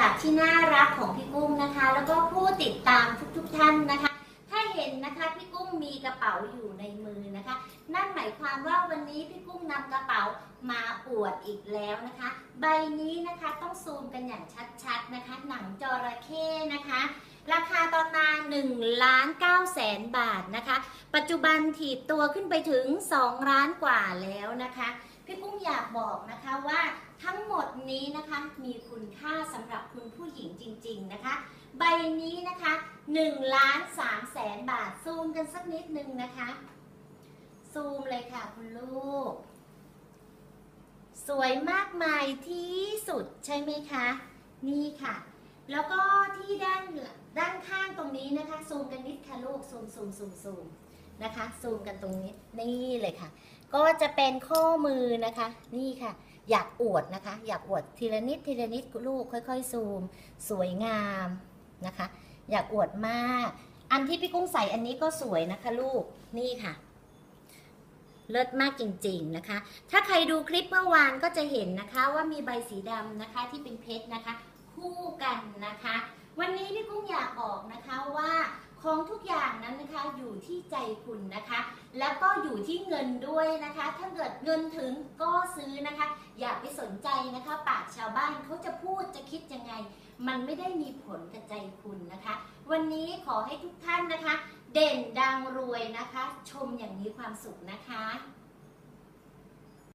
คลับที่น่ารักของพี่กุ้งนะคะ แล้วก็ผู้ติดตามทุกๆท่านนะคะ ถ้าเห็นนะคะพี่กุ้งมีกระเป๋าอยู่ในมือนะคะ นั่นหมายความว่าวันนี้พี่กุ้งนำกระเป๋ามาอวดอีกแล้วนะคะ ใบนี้นะคะต้องซูมกันอย่างชัดๆนะคะ หนังจระเข้นะคะ ราคาตอนมา1ล้าน9แสนบาทนะคะ ปัจจุบันถีบตัวขึ้นไปถึง 2 ล้านกว่าแล้วนะคะ พี่กุ้งอยากบอกนะคะว่าทั้ง มีคะมีคุณค่าสำหรับคุณผู้หญิงจริง ๆนะคะ ใบนี้นะคะ1ล้าน3แสนบาทซูมกันสักนิดนึงนะคะ ซูมเลยค่ะคุณลูก สวยมากมายที่สุดใช่ไหมคะ นี่ค่ะ แล้วก็ที่ด้านด้านข้างตรงนี้นะคะ ซูมกันนิดค่ะลูก ซูมซูมซูมซูมนะคะ ซูมกันตรงนี้ นี่เลยค่ะ ก็จะเป็นข้อมือนะคะ นี่ค่ะ อยากอวดนะคะ อยากอวดทีละนิดทีละนิดลูกค่อย ๆ ซูม สวยงามนะคะ อยากอวดมาก อันที่พี่กุ้งใส่อันนี้ก็สวยนะคะ ลูกนี่ค่ะ เลิศมากจริง ๆนะคะ ถ้าใครดูคลิปเมื่อวานก็จะเห็นนะคะว่ามีใบสีดำนะคะที่เป็นเพชรนะคะ คู่กันนะคะ วันนี้พี่กุ้งอยากบอกนะคะว่า กอย่างนั้นนะคะอยู่ที่ใจคุณนะคะ แล้วก็อยู่ที่เงินด้วยนะคะ ถ้าเกิดเงินถึงก็ซื้อนะคะ อย่าไปสนใจนะคะ ปากชาวบ้านเขาจะพูดจะคิดยังไง มันไม่ได้มีผลกับใจคุณนะคะ วันนี้ขอให้ทุกท่านนะคะ เด่นดังรวยนะคะ ชมอย่างมีความสุขนะคะ